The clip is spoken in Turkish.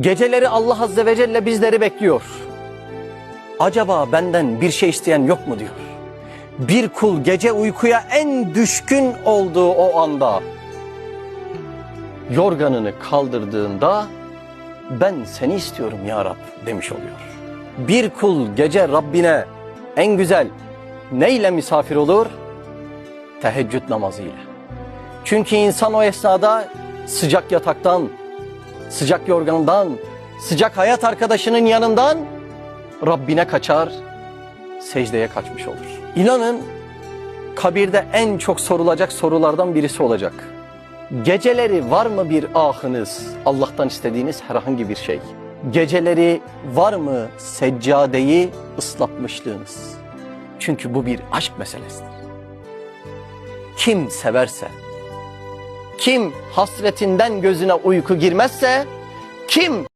Geceleri Allah Azze ve Celle bizleri bekliyor. Acaba benden bir şey isteyen yok mu diyor. Bir kul gece uykuya en düşkün olduğu o anda yorganını kaldırdığında ben seni istiyorum ya Rab demiş oluyor. Bir kul gece Rabbine en güzel neyle misafir olur? Teheccüd namazıyla. Çünkü insan o esnada sıcak yataktan, sıcak yorgandan, sıcak hayat arkadaşının yanından Rabbine kaçar, secdeye kaçmış olur. İnanın kabirde en çok sorulacak sorulardan birisi olacak. Geceleri var mı bir ahınız, Allah'tan istediğiniz herhangi bir şey? Geceleri var mı seccadeyi ıslatmışlığınız? Çünkü bu bir aşk meselesidir. Kim severse, kim hasretinden gözüne uyku girmezse, kim